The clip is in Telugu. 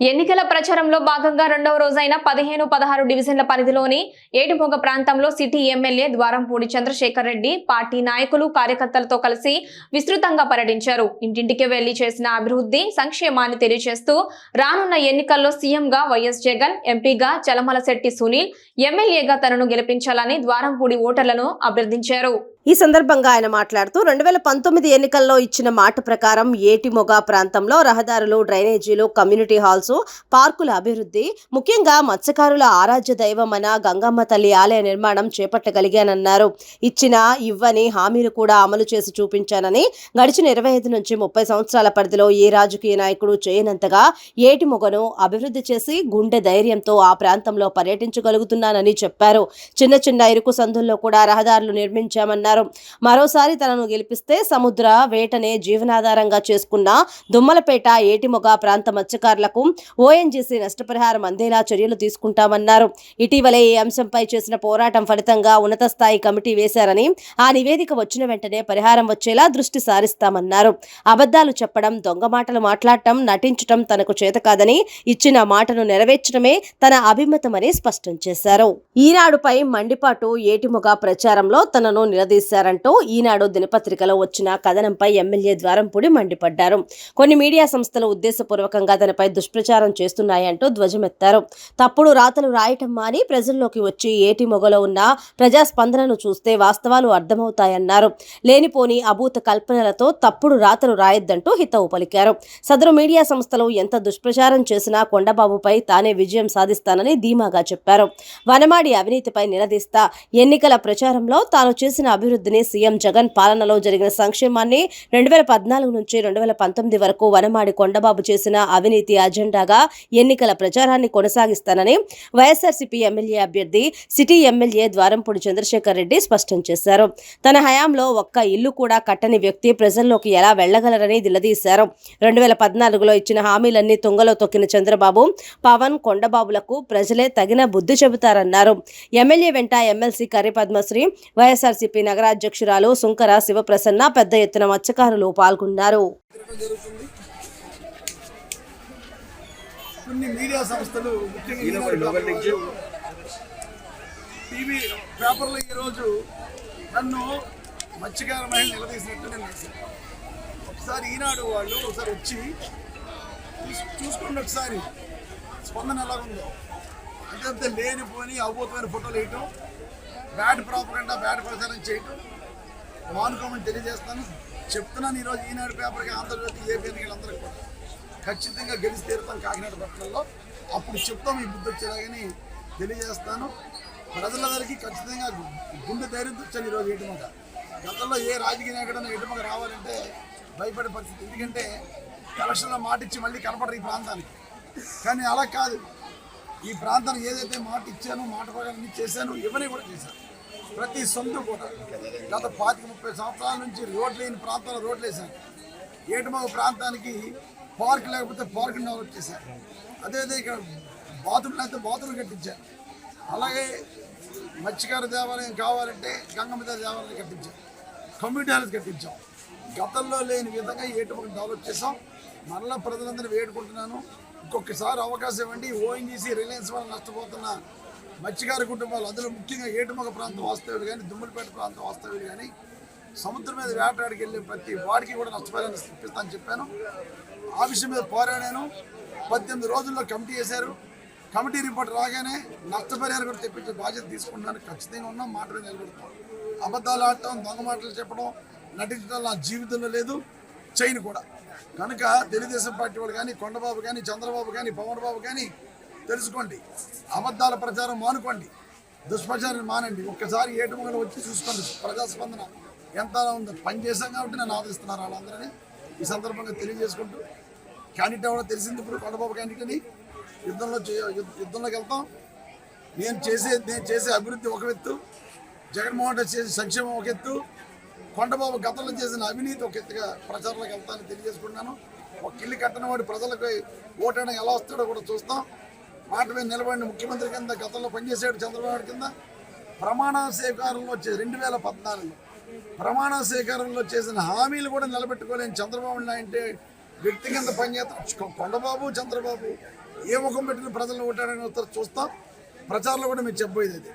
ఎన్నికల ప్రచారంలో భాగంగా రెండవ రోజైన పదిహేను పదహారు డివిజన్ల పరిధిలోని ఏటుమొగ ప్రాంతంలో city MLA Dwarampudi Chandrasekhar Reddy party నాయకులు కార్యకర్తలతో కలిసి విస్తృతంగా పర్యటించారు. ఇంటింటికి వెళ్ళి చేసిన అభివృద్ధి సంక్షేమాన్ని తెలియజేస్తూ రానున్న ఎన్నికల్లో సీఎంగా వైఎస్ జగన్ ఎంపీగా చలమలశెట్టి సునీల్ ఎమ్మెల్యేగా తనను గెలిపించాలని ద్వారంపూడి ఓటర్లను అభ్యర్థించారు. ఈ సందర్భంగా ఆయన మాట్లాడుతూ రెండు వేల పంతొమ్మిది ఎన్నికల్లో ఇచ్చిన మాట ప్రకారం ఏటిమొగ ప్రాంతంలో రహదారులు డ్రైనేజీలు కమ్యూనిటీ హాల్స్ పార్కుల అభివృద్ధి ముఖ్యంగా మత్స్యకారుల ఆరాధ్య దైవమైన గంగమ్మ తల్లి ఆలయ నిర్మాణం చేపట్టగలిగానన్నారు. ఇచ్చిన ఇవ్వని హామీలు కూడా అమలు చేసి చూపించానని గడిచిన ఇరవై ఐదు నుంచి ముప్పై సంవత్సరాల పరిధిలో ఏ రాజకీయ నాయకుడు చేయనంతగా ఏటిమొగను అభివృద్ధి చేసి గుండె ధైర్యంతో ఆ ప్రాంతంలో పర్యటించగలుగుతున్నానని చెప్పారు. చిన్న చిన్న ఇరుకు సందుల్లో కూడా రహదారులు నిర్మించామన్నారు. మరోసారి తనను గెలిపిస్తే సముద్ర వేటనే జీవనాధారంగా చేసుకున్న దుమ్మలపేట ఏటిమొగ ప్రాంత మత్స్యకారులకు ఓఎన్జీసీ నష్టపరిహారం అందేలా చర్యలు తీసుకుంటామన్నారు. ఇటీవలే ఈ అంశంపై చేసిన పోరాటం ఫలితంగా ఉన్నత స్థాయి కమిటీ వేశారని ఆ నివేదిక వచ్చిన వెంటనే పరిహారం వచ్చేలా దృష్టి సారిస్తామన్నారు. అబద్ధాలు చెప్పడం దొంగ మాటలు మాట్లాడటం నటించటం తనకు చేత కాదని ఇచ్చిన మాటను నెరవేర్చడమే తన అభిమతమని స్పష్టం చేశారు. ఈనాడుపై మండిపాటు ఏటిమొగ ప్రచారంలో తనను చేశారంటూ ఈనాడు దినపత్రికలో వచ్చిన కథనంపై ఎమ్మెల్యే ద్వారంపూడి మండిపడ్డారు. కొన్ని మీడియా సంస్థలు ఉద్దేశపూర్వకంగా తనపై దుష్ప్రచారం చేస్తున్నాయంటూ ధ్వజమెత్తారు. తప్పుడు రాతలు రాయటం మాని ప్రజల్లోకి వచ్చి ఏటి మొగలో ఉన్న ప్రజాస్పందనను చూస్తే వాస్తవాలు అర్థమవుతాయన్నారు. లేనిపోని అభూత కల్పనలతో తప్పుడు రాతలు రాయొద్దంటూ హితవు పలికారు. సదరు మీడియా సంస్థలు ఎంత దుష్ప్రచారం చేసినా కొండబాబుపై తానే విజయం సాధిస్తానని ధీమాగా చెప్పారు. వనమాడి అవినీతిపై నిలదీస్తా ఎన్నికల ప్రచారంలో తాను చేసిన అభివృద్ధి అభివృద్ధిని సీఎం జగన్ పాలనలో జరిగిన సంక్షేమాన్ని రెండు వేల పద్నాలుగు నుంచి రెండు వేల పంతొమ్మిది వరకు వనమాడి కొండబాబు చేసిన అవినీతి అజెండాగా ఎన్నికల ప్రచారాన్ని కొనసాగిస్తానని వైఎస్ఆర్సీపీ ఎమ్మెల్యే అభ్యర్థి సిటీ ఎమ్మెల్యే ద్వారంపూడి చంద్రశేఖర్ రెడ్డి స్పష్టం చేశారు. తన హయాంలో ఒక్క ఇల్లు కూడా కట్టని వ్యక్తి ప్రజల్లోకి ఎలా వెళ్ళగలరని నిలదీశారు రెండు వేల పద్నాలుగులో ఇచ్చిన హామీలన్నీ తుంగలో తొక్కిన చంద్రబాబు పవన్ కొండబాబులకు ప్రజలే తగిన బుద్ధి చెబుతారన్నారు. ఎమ్మెల్యే వెంట ఎమ్మెల్సీ కర్రి పద్మశ్రీ వైఎస్ఆర్సీపీ నగరాధ్యక్షురాలు సుంకర శివప్రసన్న పెద్ద ఎత్తున మత్స్యకారులు పాల్గొన్నారు. కొన్ని మీడియా సంస్థలు ముఖ్యంగా ఈనాడు పేపర్లు, టీవీ పేపర్లో ఈరోజు నన్ను మత్స్యకార మహిళ నిలదీసినట్టు నేను రాశాను. ఒకసారి ఈనాడు వాళ్ళు ఒకసారి వచ్చి చూస్- చూసుకోండి ఒకసారి. స్పందన ఎలా ఉందో అంటే అంతే లేనిపోని అభూతమైన ఫోటోలు వేయటం. బ్యాడ్ ప్రాపర్ బ్యాడ్ ప్రచారం చేయటం మానుకోమని తెలియజేస్తాను. చెప్తున్నాను ఈరోజు ఈనాడు పేపర్కి ఆంధ్రజ్యోతి ఏపీ ఎన్నికలందరికీ కూడా. ఖచ్చితంగా గెలిచి తీరుతాం కాకినాడ పట్టణంలో. అప్పుడు చెప్తాం ఈ బుద్ధి వచ్చేలాగని తెలియజేస్తాను. ప్రజలందరికీ ఖచ్చితంగా గుండె ధైర్యంతో వచ్చాను ఈరోజు ఎటుమక గతంలో ఏ రాజకీయ నాయకుడైనా ఎటుమక రావాలంటే భయపడే పరిస్థితి. ఎందుకంటే ఎలక్షన్లో మాటిచ్చి మళ్ళీ కనపడరు ఈ ప్రాంతానికి. కానీ అలా కాదు. ఈ ప్రాంతానికి ఏదైతే మాట ఇచ్చానో మాట ప్రకారం చేశాను ఇవన్నీ కూడా చేశాను. ప్రతి సొంత కూడా గత పాతిక ముప్పై సంవత్సరాల నుంచి రోడ్లు లేని ప్రాంతాల్లో రోడ్లు వేశాను. ఏటుమగ ప్రాంతానికి పార్క్ లేకపోతే పార్క్ డెవలప్ చేశాను. అదేవిధంగా ఇక్కడ బాత్రూమ్ లేకపోతే బాత్రూమ్ కట్టించాను. అలాగే మత్స్యకార దేవాలయం కావాలంటే గంగమ్మ దేవాలయం కట్టించాం కమ్యూనిటీ హాల్స్ కట్టించాం. గతంలో లేని విధంగా ఏటుమగ డెవలప్ చేసాం మరలా ప్రజలందరూ వేడుకుంటున్నాను. ఇంకొకసారి అవకాశం ఇవ్వండి. ఓఎన్జీసీ రిలయన్స్ వల్ల నష్టపోతున్న మత్స్యకార కుటుంబాలు అందులో ముఖ్యంగా ఏటుమగ ప్రాంతం వాస్తవ్యులు కానీ దుమ్ములపేట ప్రాంతం వాస్తవ్యులు కానీ సముద్రం మీద వేటాడికి వెళ్ళే ప్రతి వాడికి కూడా నష్టపరిహారం ఇప్పిస్తానని చెప్పాను. ఆ విషయం మీద పోరాడాను. పద్దెనిమిది రోజుల్లో కమిటీ చేశారు కమిటీ రిపోర్ట్ రాగానే నష్టపరిహారం కూడా తెప్పించే బాధ్యత తీసుకుంటున్నాను. ఖచ్చితంగా ఉన్నాం. మాట మీద నిలబెడతాం అబద్ధాలు ఆడటం దొంగ మాటలు చెప్పడం నటించడం నా జీవితంలో లేదు. చైన్ కూడా. కనుక తెలుగుదేశం పార్టీ వాళ్ళు కానీ కొండబాబు కానీ చంద్రబాబు కానీ పవన్ బాబు కానీ తెలుసుకోండి. అబద్ధాల ప్రచారం మానుకోండి. దుష్ప్రచారం మానండి. ఒక్కసారి ఏటుమగలు వచ్చి చూసుకోండి. ప్రజాస్పందన ఎంత ఉందో? పని చేశాం కాబట్టి నన్ను ఆదరిస్తున్నారు వాళ్ళందరినీ. ఈ సందర్భంగా తెలియజేసుకుంటూ క్యాండిడేట్ ఎవరో తెలిసింది ఇప్పుడు కొండబాబు క్యాండిడేట్ అని యుద్ధంలో యుద్ధ- యుద్ధంలోకి వెళ్తాం. నేను చేసే నేను చేసే అభివృద్ధి ఒక ఎత్తు. జగన్మోహన్ రెడ్డి చేసే సంక్షేమం ఒక ఎత్తు. కొండబాబు గతంలో చేసిన అవినీతి ఒక ఎత్తుగా ప్రచారంలోకి వెళ్తానని తెలియజేసుకుంటున్నాను. ఒక ఇల్లు కట్టిన వాడి ప్రజలకు ఓటైనా ఎలా వస్తాడో కూడా చూస్తాం. మాట మీద నిలబడిన ముఖ్యమంత్రి కింద గతంలో పనిచేసాడు చంద్రబాబు కింద ప్రమాణ స్వీకారంలో వచ్చే రెండు వేల పద్నాలుగులో ప్రమాణ స్వీకారంలో చేసిన హామీలు కూడా నిలబెట్టుకోలేని చంద్రబాబు నాయుడు వ్యక్తి కింద పనిచేస్తాం కొండబాబు చంద్రబాబు ఏ ముఖం పెట్టిన ప్రజలను ఓటాడని చూస్తాం. ప్రచారంలో కూడా మేము చెప్పబోయేది అది.